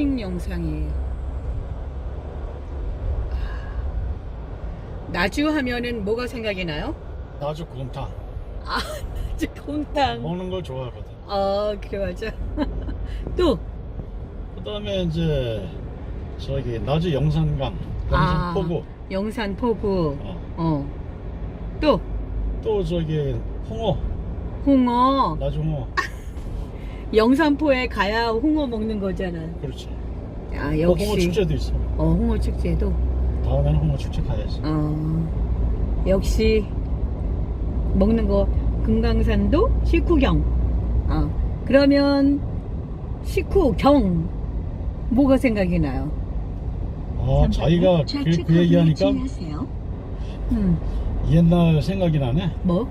힐링 영상이에요. 아, 나주 하면은 뭐가 생각이 나요? 나주 곰탕 저 곰탕. 먹는 걸 좋아하거든. 아 그래 맞아. 또 그다음에 이제 저기 나주 영산강, 아. 영산포구, 영산 포구. 어. 어. 또 또 저기 홍어, 홍어. 나주 홍어. 영산포에 가야 홍어 먹는 거잖아. 그렇지. 아 어, 역시. 홍어 축제도 있어. 어 홍어 축제도. 다음에는 홍어 축제 가야지. 어, 역시 먹는 거 금강산도 식후경. 어, 그러면 식후경 뭐가 생각이 나요? 아, 자기가 그, 그 얘기하니까 음, 옛날 생각이 나네. 뭐?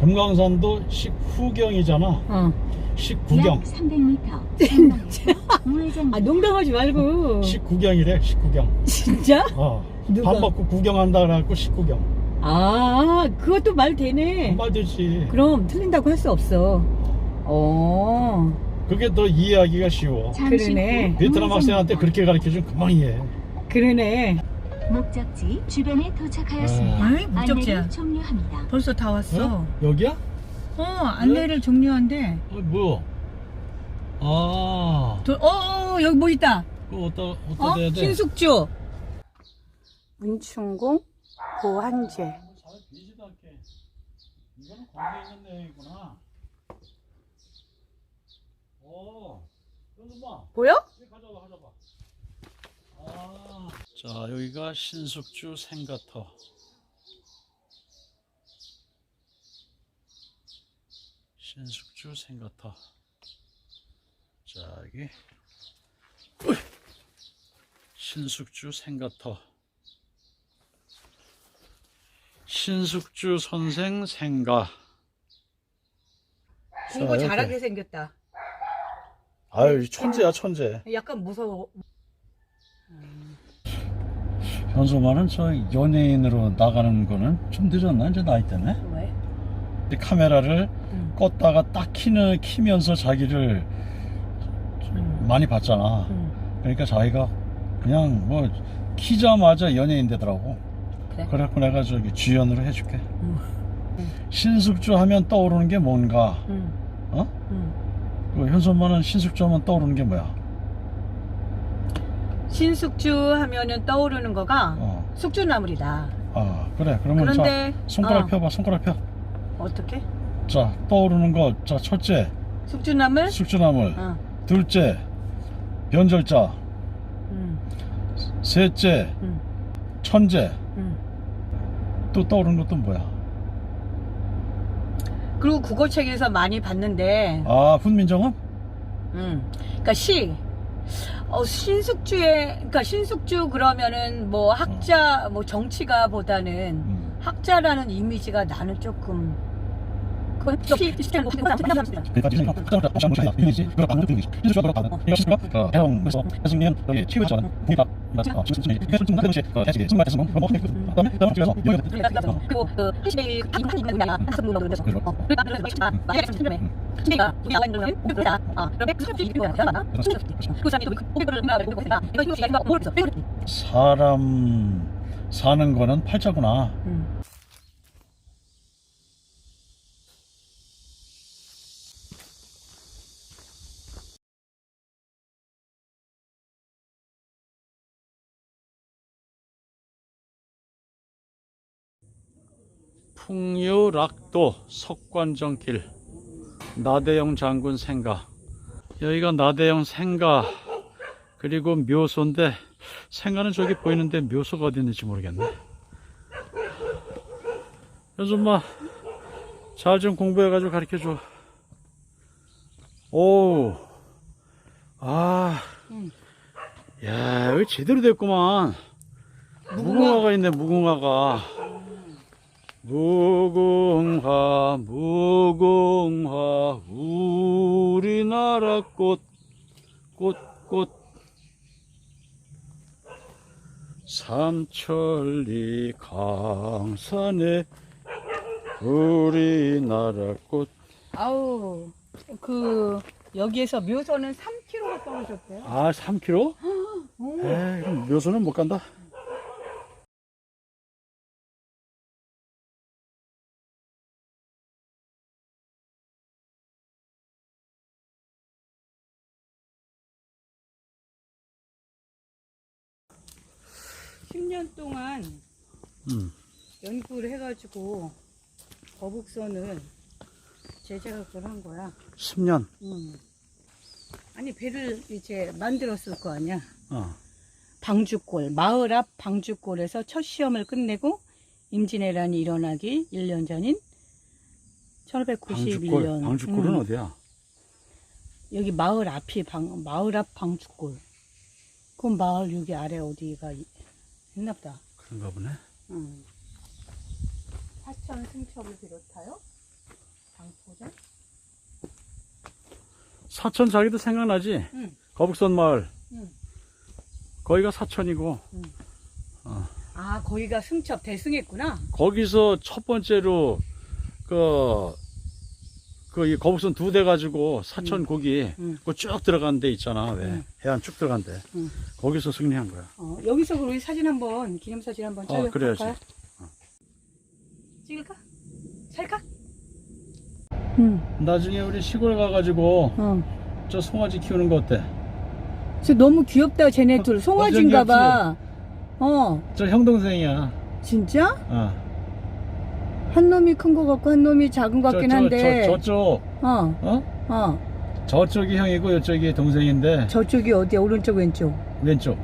금강산도 식후경이잖아. 어. 식구경. 약 300m. 우회전. 아 농담하지 말고. 식구경이래, 식구경. 진짜? 어. 누가? 밥 먹고 구경한다 그래갖고 식구경. 아 그것도 말 되네. 말 되지. 그럼 틀린다고 할 수 없어. 어. 그게 더 이해하기가 쉬워. 그러네. 후 베트남 학생한테. 그렇게 가르쳐주면 금방 이해해. 그러네. 목적지 주변에 도착하였습니다. 아이, 목적지야. 안내를 종료합니다. 벌써 다 왔어. 어? 여기야? 어, 안내를 종료한대. 어, 뭐야? 아, 도, 어, 여기 뭐 있다. 그거 어디다, 어디다 어? 대야 돼? 신숙주. 문충공 보한제. 잘 비지도 않게. 이거는 관계 있는 내용이구나. 어, 현수마, 보여? 이거. 아. 자, 여기가 신숙주 생가터. 신숙주 생가터. 자, 여기. 신숙주 생가터. 신숙주 선생 생가. 공부 자, 잘하게 이렇게. 생겼다. 아유, 천재야, 천재. 약간 무서워. 현수만은 저 연예인으로 나가는 거는 좀 늦었나, 이제 나이 때문에? 왜? 이 카메라를 응. 껐다가 딱 키는, 키면서 자기를 많이 봤잖아. 응. 그러니까 자기가 그냥 뭐 키자마자 연예인 되더라고. 그래? 그래갖고 내가 저기 주연으로 해줄게. 응. 신숙주 하면 떠오르는 게 뭔가? 응. 어? 응. 그 현수만은 신숙주 하면 떠오르는 게 뭐야? 신숙주 하면은 떠오르는 거가 어. 숙주나물이다. 아, 그래. 그러면 그런데 자, 손가락 어, 펴봐, 손가락 펴. 어떻게? 자, 떠오르는 거. 자, 첫째, 숙주나물? 숙주나물. 어. 둘째, 변절자. 응. 셋째, 응. 천재. 응. 또 떠오르는 것도 뭐야? 그리고 국어책에서 많이 봤는데, 아, 훈민정음? 음, 그러니까 시, 어, 신숙주의, 그러니까 신숙주 그러면은 뭐 학자, 뭐 정치가 보다는 음. 학자라는 이미지가 나는 조금 그러니까 그. 어, 그 그. 어, 그러니까. 아, 그그 그랬지? 사람 사는 거는 팔자구나. 음. 풍류락도 석관정길. 나대영 장군 생가. 여기가 나대영 생가. 그리고 묘소인데 생가는 저기 보이는데 묘소가 어디 있는지 모르겠네. 요즘마 잘좀 공부해 가지고 가르쳐줘. 오, 아, 응. 야, 여기 제대로 됐구만. 무궁화가 있네, 무궁화가. 무궁화, 무궁화, 우리나라 꽃, 꽃, 꽃. 삼천리 강산에 우리나라 꽃. 아우 그 여기에서 묘선은 3km가 떨어졌대요. 아 3km? 오. 에이 그럼 묘소는 못 간다. 동안 음. 연구를 해가지고 거북선을 제작을 한 거야. 10년. 음. 아니 배를 이제 만들었을 거 아니야. 어. 방주골 마을 앞 방주골에서 첫 시험을 끝내고 임진왜란이 일어나기 1년 전인 방주골. 1591년. 방주골은 어디야? 여기 마을 앞이 방, 마을 앞 방주골. 그 마을 여기 아래 어디가 이- 있나 보다. 그런가 보네. 음. 사천 승첩을 비롯하여 방포전. 사천 자기도 생각나지? 응. 거북선 마을. 응. 거기가 사천이고 아 거기가 승첩 대승했구나. 거기서 첫 번째로 그, 그, 이 거북선 두 대 가지고 사천 고기, 응. 그쭉 들어간 데 있잖아, 왜. 응. 해안 쭉 들어간 데. 응. 거기서 승리한 거야. 어, 여기서 그럼 우리 사진 한번 기념사진 한번 어, 촬영할까요? 그래야지. 찍을까? 찰까? 응. 나중에 우리 시골 가가지고 어. 저 송아지 키우는 거 어때? 저 너무 귀엽다 쟤네 둘 송아지인가 봐. 어 저 형 동생이야. 진짜? 어. 한 놈이 큰 거 같고 한 놈이 작은 거 같긴 저, 한데. 저, 저쪽, 어 어? 어. 저쪽이 형이고 이쪽이 동생인데 저쪽이 어디야? 오른쪽 왼쪽. 왼쪽.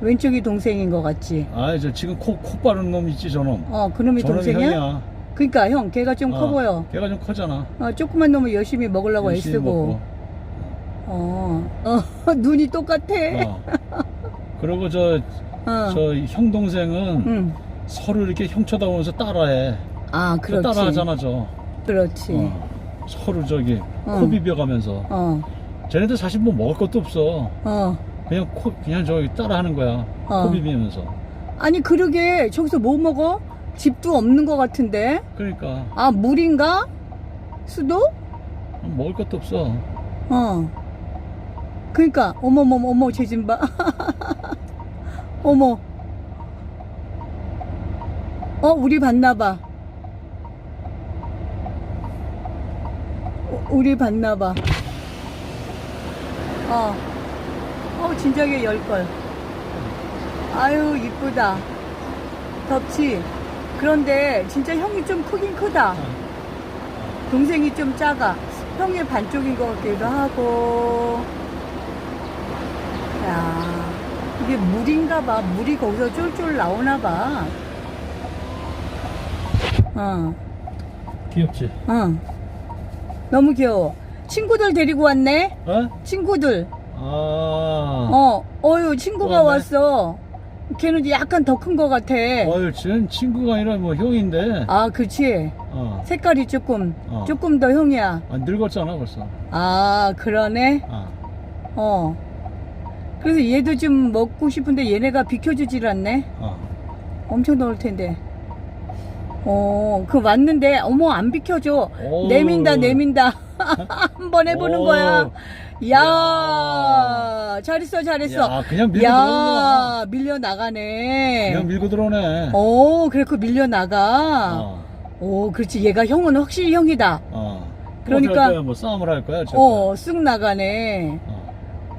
왼쪽이 동생인 것 같지. 아, 저 지금 코, 코 빠른 놈 있지, 저놈. 어 그놈이 저놈이 동생이야? 형이야. 그러니까 형 걔가 좀 커 어, 보여. 걔가 좀 커잖아. 어 조그만 놈을 열심히 먹으려고 열심히 애쓰고. 먹고. 어. 어 눈이 똑같아. 어. 그리고 저, 어. 저 형 동생은 응. 서로 이렇게 형 쳐다보면서 따라해. 아그 그렇지. 따라 하잖아, 저. 그렇지. 어. 서로 저기 어. 코 비벼가면서. 어. 쟤네들 사실 뭐 먹을 것도 없어. 어. 그냥 코, 그냥 저기 따라 하는 거야. 어. 코 비비면서. 아니 그러게 저기서 뭐 먹어? 집도 없는 것 같은데. 그러니까 아 물인가? 수도? 먹을 것도 없어. 어. 그러니까 어머머머 어머 쟤좀 봐. 어머. 어 우리 봤나 봐. 어, 우리 봤나 봐. 어. 어 진작에 열 걸. 아유 이쁘다. 덥지. 그런데 진짜 형이 좀 크긴 크다. 동생이 좀 작아. 형의 반쪽인 것 같기도 하고. 야, 이게 물인가 봐. 물이 거기서 쫄쫄 나오나 봐. 어, 귀엽지? 어. 너무 귀여워. 친구들 데리고 왔네? 어? 친구들. 아. 어, 어유, 친구가 또 왔네. 왔어. 걔는 약간 더큰것 같아. 어휴, 쟤는 친구가 아니라 뭐 형인데. 아, 그치. 어. 색깔이 조금, 어. 조금 더 형이야. 아, 늙었잖아, 벌써. 아, 그러네. 아. 어. 그래서 얘도 좀 먹고 싶은데 얘네가 비켜주질 않네. 어. 엄청 더울 텐데. 어, 그 왔는데, 어머, 안 비켜줘. 오. 내민다, 내민다. 한번 해보는 오. 거야. 야, 잘했어, 잘했어. 야, 그냥 밀고 들어오는 야, 밀려 나가네. 그냥 밀고 들어오네. 오, 그래, 그 밀려 나가. 어. 오, 그렇지. 얘가 형은 확실히 형이다. 어. 그러니까- 할 거야? 뭐 싸움을 할 거야? 저 어, 쓱 나가네. 어.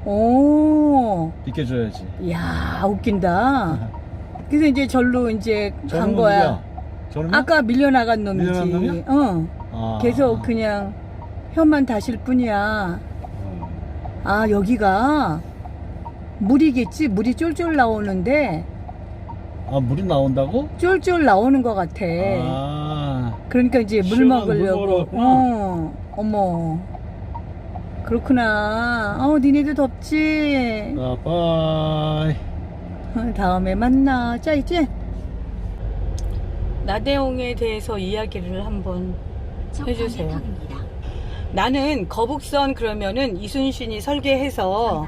오, 비켜줘야지. 야, 웃긴다. 그래서 이제 절로 이제 간 저놈은 거야. 누구야? 저놈이야? 아까 밀려 나간 놈이지. 밀려나간 놈이야? 어. 아. 계속 그냥 혀만 다실 뿐이야. 어. 아, 여기가 물이겠지? 물이 쫄쫄 나오는데, 아, 물이 나온다고? 쫄쫄 나오는 것 같아. 아. 그러니까 이제 물 시원한 물 먹으러 먹으려고. 어, 어머. 그렇구나. 어, 니네도 덥지? 아, 빠이. 어, 다음에 만나. 자, 이제. 나대홍에 대해서 이야기를 한번 해주세요. 나는 거북선 그러면은 이순신이 설계해서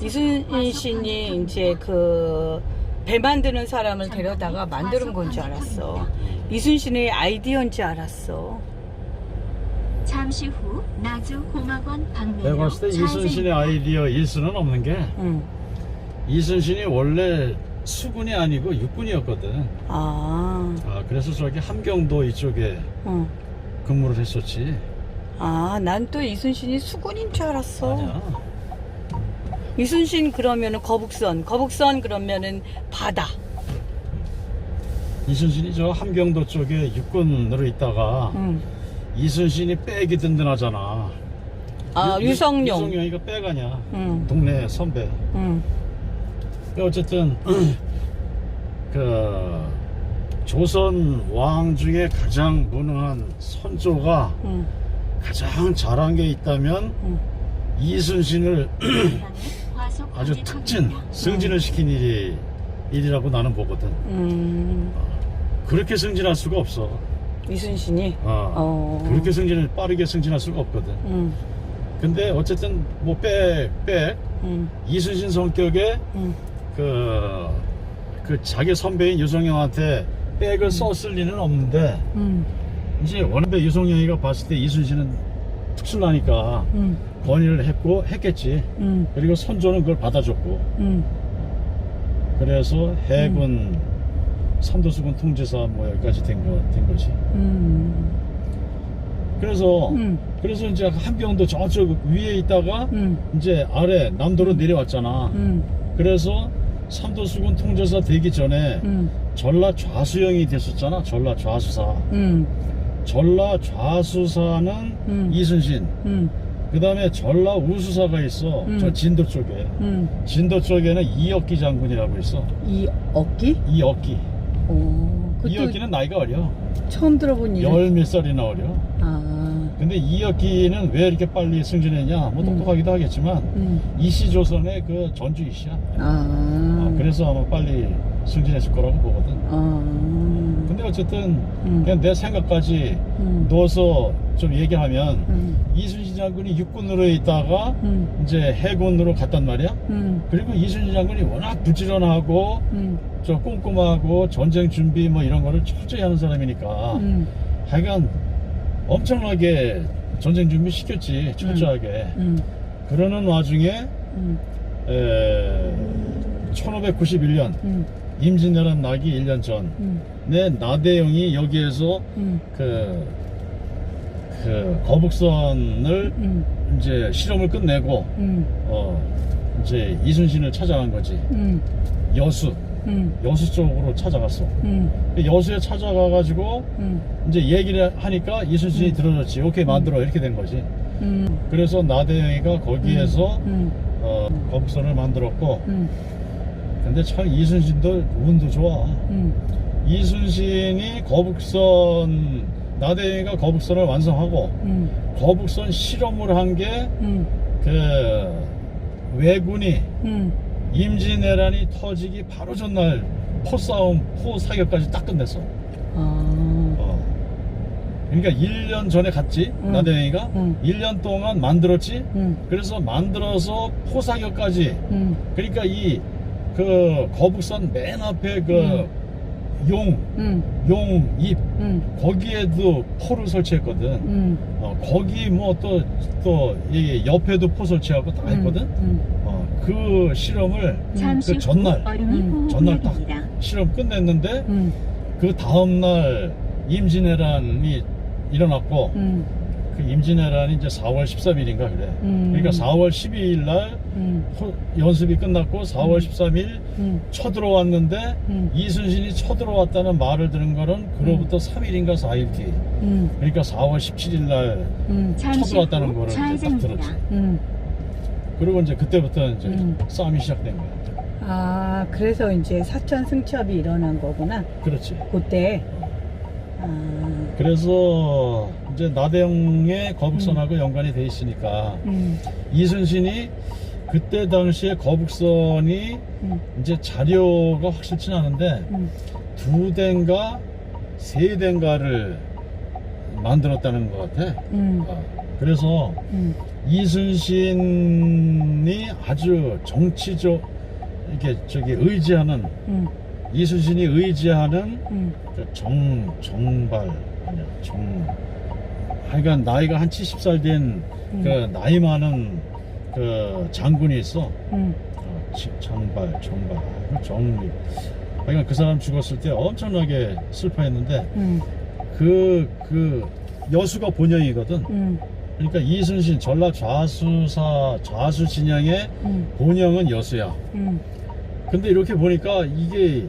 이순신이 이제 그 배 만드는 사람을 데려다가 만드는 건 줄 알았어. 이순신의 아이디어인 줄 알았어. 잠시 후 나주 공학원 내가 방면으로 봤을 때 이순신의. 아이디어 일수는 없는 게 응. 이순신이 원래 수군이 아니고 육군이었거든. 아, 아, 그래서 저기 함경도 이쪽에 응. 근무를 했었지. 아, 난 또 이순신이 수군인 줄 알았어. 아니야. 이순신 그러면은 거북선, 거북선 그러면은 바다. 이순신이 저 함경도 쪽에 육군으로 있다가 응. 이순신이 백이 든든하잖아. 아, 유- 유- 유성룡. 유성룡이가 백 아니야. 응. 동네 선배. 응. 어쨌든 그 조선 왕 중에 가장 무능한 선조가 응. 가장 잘한 게 있다면 응. 이순신을 과속 아주 특진턱입니다. 승진을 시킨 일이 일이라고 나는 보거든. 음. 그렇게 승진할 수가 없어. 이순신이. 어. 어. 그렇게 승진을 빠르게 승진할 수가 없거든. 응. 근데 어쨌든 뭐 백, 백 응. 이순신 성격에 응. 그, 그 자기 선배인 유성영한테 백을 썼을 리는 없는데 응. 이제 원배 유성영이가 봤을 때 이순신은 특출나니까 응. 건의를 했고 했겠지. 응. 그리고 선조는 그걸 받아줬고 응. 그래서 해군 삼도수군 통제사 뭐 여기까지 된, 거, 된 거지. 응. 그래서 응. 그래서 이제 함경도 저쪽 위에 있다가 응. 이제 아래 남도로 내려왔잖아. 응. 그래서 삼도수군 통제사 되기 전에 응. 전라 좌수영이 됐었잖아. 전라 좌수사. 응. 전라 좌수사는 음. 이순신. 응. 그 다음에 전라 우수사가 있어. 음. 저 진도 쪽에. 응. 진도 쪽에는 이억기 장군이라고 있어. 이 어깨? 이억기. 오. 이억기는 나이가 어려. 처음 들어본 이름. 열몇 살이나 어려. 아. 근데 이억기는 왜 이렇게 빨리 승진했냐? 뭐 음. 똑똑하기도 하겠지만 응. 이시조선의 그 전주 이시야. 아. 아, 그래서 아마 빨리 승진했을 거라고 보거든. 아. 근데 어쨌든 응. 그냥 내 생각까지 응. 넣어서 좀 얘기하면 응. 이순신 장군이 육군으로 있다가 응. 이제 해군으로 갔단 말이야. 응. 그리고 이순신 장군이 워낙 부지런하고 응. 저 꼼꼼하고 전쟁 준비 뭐 이런 거를 철저히 하는 사람이니까 응. 하여간 엄청나게 전쟁 준비 시켰지 철저하게. 응. 그러는 와중에 응. 에, 1591년 응. 임진왜란 나기 1년 전 응. 내 나대영이 여기에서 응. 그, 그 거북선을 응. 이제 실험을 끝내고 응. 어 이제 이순신을 찾아간 거지 응. 여수 응. 여수 쪽으로 찾아갔어 응. 여수에 찾아가 가지고 응. 이제 얘기를 하니까 이순신이 음. 들어줬지 오케이 만들어 이렇게 된 거지 응. 그래서 나대영이가 거기에서 응. 어, 거북선을 만들었고 응. 근데 참 이순신도 운도 좋아 응. 이순신이 거북선 나대영이가 거북선을 완성하고 응. 거북선 실험을 한게 응. 그 왜군이 응. 임진왜란이 터지기 바로 전날 포싸움, 포사격까지 딱 끝냈어. 아. 어. 그러니까 1년 전에 갔지, 응. 나대영이가. 응. 1년 동안 만들었지. 응. 그래서 만들어서 포사격까지. 응. 그러니까 이 그 거북선 맨 앞에 그 응. 용, 응. 용 입, 응. 거기에도 포를 설치했거든. 응. 어, 거기 뭐 또, 또, 이 옆에도 포 설치하고 다 했거든. 응. 어, 그 실험을 그 전날, 음, 전날 딱. 실험 끝냈는데 응. 그 다음날 임진왜란이 일어났고 응. 그 임진왜란이 이제 4월 13일인가 그래. 음. 그러니까 4월 12일 날 응. 호- 연습이 끝났고 4월 음. 13일 응. 쳐들어왔는데 응. 이순신이 쳐들어왔다는 말을 들은 거는 그로부터 3일인가 4일 뒤. 응. 그러니까 4월 17일 날 응. 잠시 쳐들어왔다는 후 거를 딱. 들었지. 응. 그리고 이제 그때부터 이제 음. 싸움이 시작된 거야. 아, 그래서 이제 사천 승첩이 일어난 거구나. 그렇지. 그때. 아. 그래서 이제 나대영의 거북선하고 음. 연관이 돼 있으니까 응. 이순신이 그때 당시에 거북선이 응. 이제 자료가 확실치 않은데 응. 두 대인가 세 대인가를 만들었다는 것 같아. 응. 어, 그래서 응. 이순신이 아주 정치적 이렇게 저기 의지하는 응. 이순신이 의지하는 응. 그정 정발 아니야 정 하여간 나이가 한 70살 된그 음. 나이 많은 그 장군이 있어. 음. 어, 지- 장발, 정발, 정립. 하여간 그 사람 죽었을 때 엄청나게 슬퍼했는데 음. 그, 그 여수가 본영이거든. 음. 그러니까 이순신 전라 좌수사 좌수 진영의 음. 본영은 여수야. 음. 근데 이렇게 보니까 이게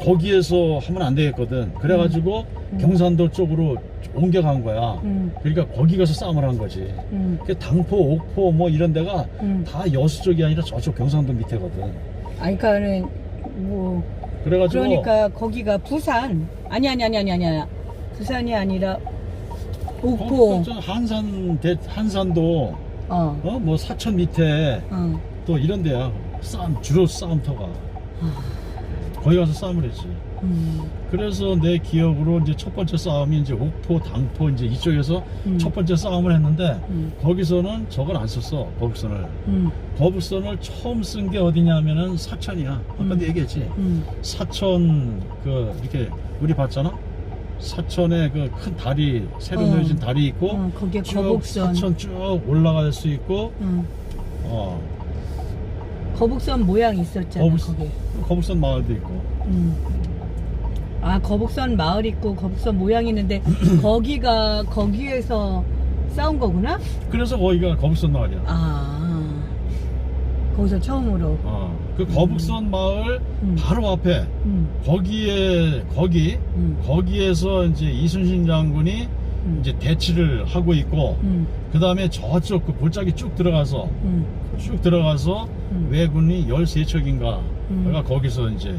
거기에서 하면 안 되겠거든. 그래가지고 음. 경산도 쪽으로 옮겨간 거야. 음. 그러니까 거기 가서 싸움을 한 거지. 음. 그 당포, 옥포 뭐 이런 데가 음. 다 여수 쪽이 아니라 저쪽 경상도 밑에거든. 아니 그러니까는 뭐 그래가지고 그러니까 거기가 부산 아니 아니 아니 아니 아니 아니 부산이 아니라 거기 저 한산 대, 한산도 어. 어 뭐 사천 밑에 어. 또 이런 데야 싸움 주로 싸움터가 거기 가서 싸움을 했지. 음. 그래서 내 기억으로 이제 첫 번째 싸움이 이제 옥포, 당포 이제 이쪽에서 음. 첫 번째 싸움을 했는데 음. 거기서는 저걸 안 썼어 거북선을. 음. 거북선을 처음 쓴 게 어디냐면은 사천이야. 아까도 음. 얘기했지. 음. 사천 그 이렇게 우리 봤잖아. 사천에 그 큰 다리 새로 어. 내어진 다리 있고 어, 거기에 쭉 거북선 사천 쭉 올라갈 수 있고 음. 어 거북선 모양 있었잖아 거북선. 거기 거북선 마을도 있고 음. 아 거북선 마을 있고 거북선 모양 있는데 거기가 거기에서 싸운 거구나? 그래서 거기가 거북선 마을이야. 아 거기서 처음으로 어. 그 거북선 마을 음. 바로 앞에 음. 거기에 거기 음. 거기에서 이제 이순신 장군이 음. 이제 대치를 하고 있고 음. 그 다음에 저쪽 그 골짜기 쭉 들어가서 음. 쭉 들어가서 음. 왜군이 13척인가 음. 거기서 이제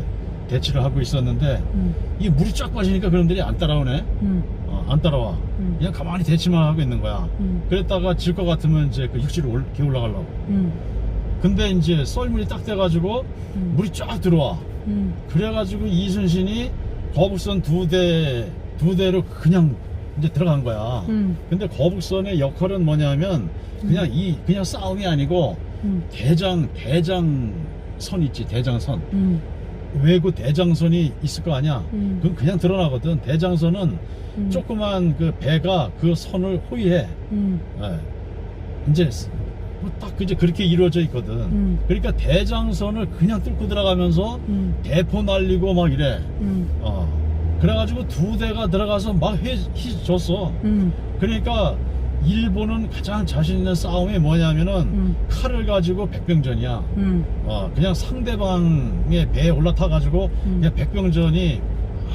대치를 하고 있었는데 음. 이 물이 쫙 빠지니까 그놈들이 안 따라오네 음. 어, 안 따라와 음. 그냥 가만히 대치만 하고 있는 거야 음. 그랬다가 질 것 같으면 이제 그 육지로 올, 기어 올라가려고 음. 근데 이제 썰물이 딱 돼가지고 음. 물이 쫙 들어와 음. 그래가지고 이순신이 거북선 두 대, 두 대로 그냥 이제 들어간 거야. 음. 근데 거북선의 역할은 뭐냐면 그냥 이, 그냥 싸움이 아니고 음. 대장, 대장선 있지, 대장선. 음. 외구 대장선이 있을 거 아니야. 음. 그건 그냥 드러나거든. 대장선은 음. 조그만 그 배가 그 선을 호위해. 음. 예. 이제 뭐딱 이제 그렇게 이루어져 있거든. 음. 그러니까 대장선을 그냥 뚫고 들어가면서 음. 대포 날리고 막 이래. 음. 어. 그래가지고 두 대가 들어가서 막 해, 휘줬어. 음. 그러니까 일본은 가장 자신 있는 싸움이 뭐냐면은 음. 칼을 가지고 백병전이야. 음. 어, 그냥 상대방의 배에 올라타가지고 음. 그냥 백병전이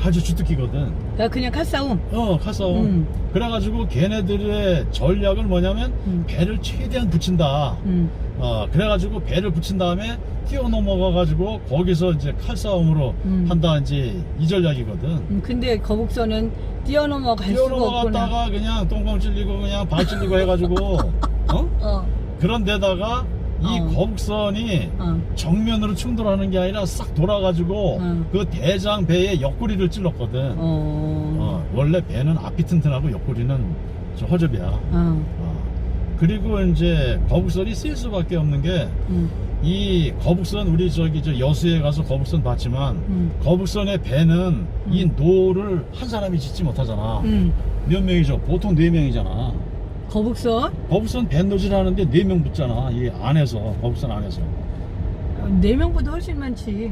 아주 주특기거든. 그러니까 그냥 칼싸움. 어, 칼싸움. 음. 그래가지고 걔네들의 전략은 뭐냐면 음. 배를 최대한 붙인다. 음. 어, 그래가지고 배를 붙인 다음에 뛰어 넘어가가지고 거기서 이제 칼싸움으로 음. 한다 이제 이 전략이거든. 음. 근데 거북선은 뛰어 넘어 갈 수가 없구나. 뛰어넘어갔다가 그냥 똥광 찔리고 그냥 발 찔리고 해가지고 어? 어. 그런 데다가 이 어. 거북선이 어. 정면으로 충돌하는 게 아니라 싹 돌아가지고 어. 그 대장 배의 옆구리를 찔렀거든. 어. 어, 원래 배는 앞이 튼튼하고 옆구리는 저 허접이야. 어. 어. 그리고 이제 거북선이 쓸 수밖에 없는 게이 음. 거북선 우리 저기 저 여수에 가서 거북선 봤지만 음. 거북선의 배는 이 노를 한 사람이 짓지 못하잖아. 음. 몇 명이죠? 보통 네 명이잖아. 거북선 거북선 밴도질 하는데 네명 붙잖아. 이 안에서 거북선 안에서 네 명보다 훨씬 많지.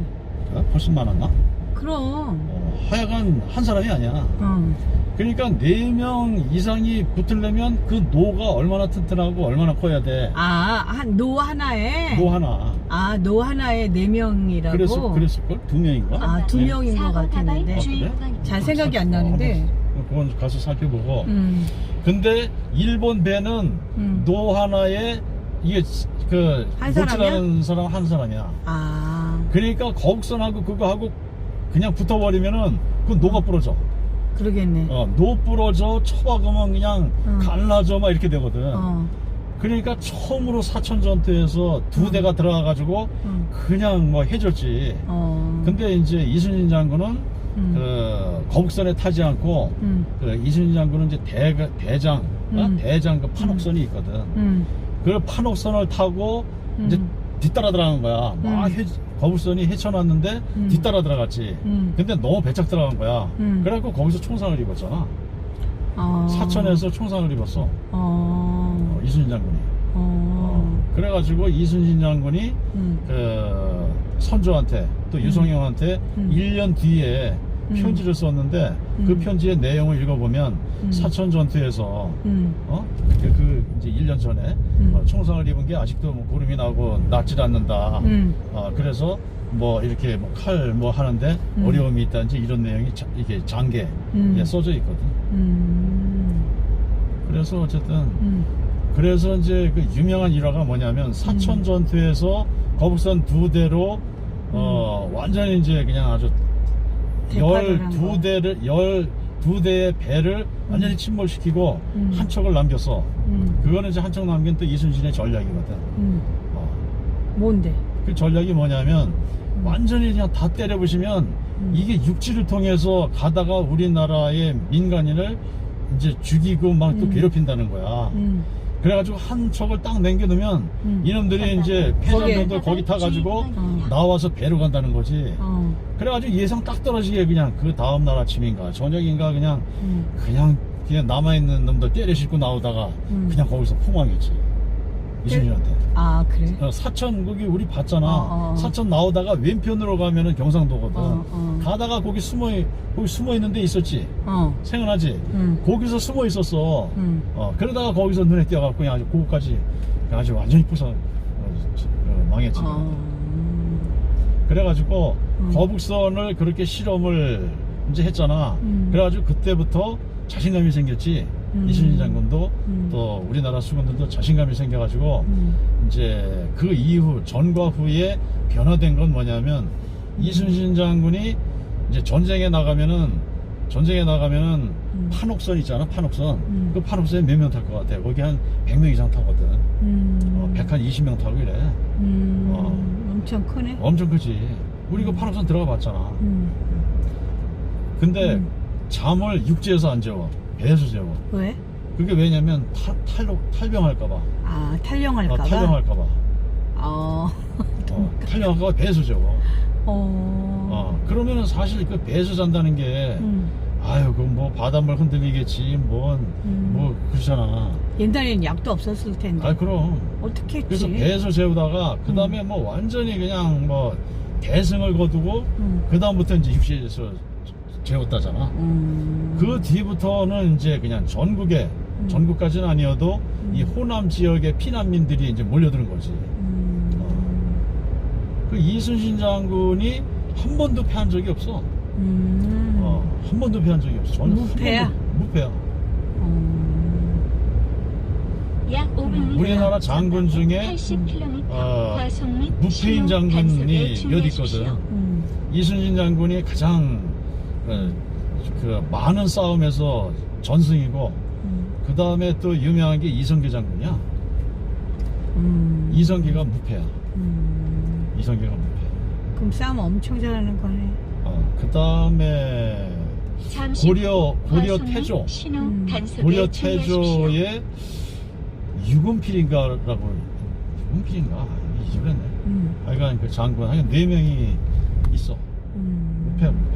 어? 훨씬 많았나? 그럼. 어, 하여간 한 사람이 아니야. 어. 그러니까 네명 이상이 붙으려면 그 노가 얼마나 튼튼하고 얼마나 커야 돼. 아, 한 노 하나에. 노 하나. 아, 노 하나에 네 명이라고. 그랬을 그랬을 걸? 두 명인가? 아, 두 네. 명인 것 같았는데. 아, 그래? 잘 생각이 안 나는데. 어, 그건 가서 살펴보고. 음. 근데 일본 배는 음. 노 하나에 이게 그 한? 못질하는 사람 한 사람이야. 아, 그러니까 거북선하고 그거 하고 그냥 붙어버리면은 그 노가 부러져. 그러겠네. 어, 노 부러져 쳐박으면 그냥 음. 갈라져 막 이렇게 되거든. 어. 그러니까 처음으로 사천 전투에서 두 음. 대가 들어가가지고 음. 그냥 뭐 해줬지. 어. 근데 이제 이순신 장군은 음. 그 거북선에 타지 않고 음. 그 이순신 장군은 이제 대, 대장 어? 음. 대장 그 판옥선이 있거든. 음. 그 판옥선을 타고 음. 이제 뒤따라 들어간 거야. 막 음. 해- 거북선이 헤쳐놨는데 음. 뒤따라 들어갔지. 음. 근데 너무 배짝 들어간 거야. 음. 그래갖고 거기서 총상을 입었잖아. 어. 사천에서 총상을 입었어. 어, 어. 이순신 장군이. 어. 어, 그래가지고 이순신 장군이 음. 그 선조한테 또 유성영한테 음. 1년 뒤에 음. 편지를 썼는데 그 음. 편지의 내용을 읽어보면 음. 사천 전투에서 음. 어? 그, 그 이제 1년 전에 음. 어, 총상을 입은 게 아직도 뭐 구름이 나고 낫질 않는다. 음. 어, 그래서 뭐 이렇게 뭐 칼 뭐 하는데 음. 어려움이 있다든지 이런 내용이 자- 이게 장계에 음. 써져 있거든. 음. 그래서 어쨌든 음. 그래서 이제 그 유명한 일화가 뭐냐면 사천 전투에서 거북선 두 대로 어 완전히 이제 그냥 아주 열두 거. 대를 열두 대의 배를 완전히 침몰시키고 음. 한 척을 남겼어. 음. 그거는 이제 한 척 남긴 또 이순신의 전략이거든. 음. 어. 뭔데? 그 전략이 뭐냐면 음. 완전히 그냥 다 때려부시면 음. 이게 육지를 통해서 가다가 우리나라의 민간인을 이제 죽이고 막 또 음. 괴롭힌다는 거야. 음. 그래가지고 한 척을 딱 남겨두면 음. 이놈들이 이제 폐전병들 거기 타가지고 어. 나와서 배로 간다는 거지. 어. 그래가지고 예상 딱 떨어지게 그냥 그 다음 날 아침인가 저녁인가 그냥 음. 그냥 그냥 남아있는 놈들 때려 싣고 나오다가 음. 그냥 거기서 포망했지. 이순신한테. 아 그래? 어, 사천 거기 우리 봤잖아. 어, 어. 사천 나오다가 왼편으로 가면은 경상도거든. 어, 어. 가다가 거기 숨어 거기 숨어 있는 데 있었지. 어. 생각나지? 음. 거기서 숨어 있었어. 음. 어 그러다가 거기서 눈에 띄어갖고 그냥 아주 고거까지 아주 완전히 부서 어, 어, 망했지. 어. 그래가지고 음. 거북선을 그렇게 실험을 이제 했잖아. 음. 그래가지고 그때부터 자신감이 생겼지. 음. 이순신 장군도 음. 또 우리나라 수군들도 자신감이 생겨가지고 음. 이제 그 이후 전과 후에 변화된 건 뭐냐면 이순신 장군이 이제 전쟁에 나가면은 전쟁에 나가면은 음. 판옥선 있잖아 판옥선 음. 그 판옥선에 몇 명 탈 것 같아 거기 한 100명 이상 타거든 음. 어, 100한 20명 타고 이래 음. 어. 엄청 크네. 엄청 크지 우리 그 판옥선 들어가 봤잖아 음. 근데 음. 잠을 육지에서 안 재워 배에서 재워 왜? 그게 왜냐면 탈, 탈, 탈병할까봐 아 탈령할까봐. 어, 탈병할까봐 어. 어, 탈병할까봐 배에서 재워 어. 어, 그러면은 사실 그 배에서 잔다는 게, 음. 아유, 그뭐 바닷물 흔들리겠지, 뭔, 음. 뭐, 그렇잖아. 옛날에는 약도 없었을 텐데. 아, 그럼. 어떻게 했지? 그래서 배에서 재우다가, 그 다음에 뭐 완전히 그냥 뭐, 대승을 거두고, 음. 그 다음부터 이제 육지에서 재웠다잖아. 음. 그 뒤부터는 이제 그냥 전국에, 음. 전국까지는 아니어도, 이 음. 호남 지역의 피난민들이 이제 몰려드는 거지. 음. 그 이순신 장군이 한 번도 패한 적이 없어. 음. 어, 한 번도 패한 적이 없어. 한 무패야? 번도- 무패야. 음. 약 500m 우리나라 장군 중에 80km 어, 무패인 장군이 몇. 있거든. 음. 이순신 장군이 가장 어, 그 많은 싸움에서 전승이고 음. 그 다음에 또 유명한 게 이성계 장군이야. 음. 이성계가 무패야. 음. 이성계가 무패. 그럼 싸움 엄청 잘하는 거네. 어, 그 다음에 고려 후 고려 태조 음. 고려. 태조의 유금필인가라고 유금필인가 이랬네. 음. 하여간 그 장군 하여간 네 명이 있어. 음. 무패야 무패. 음.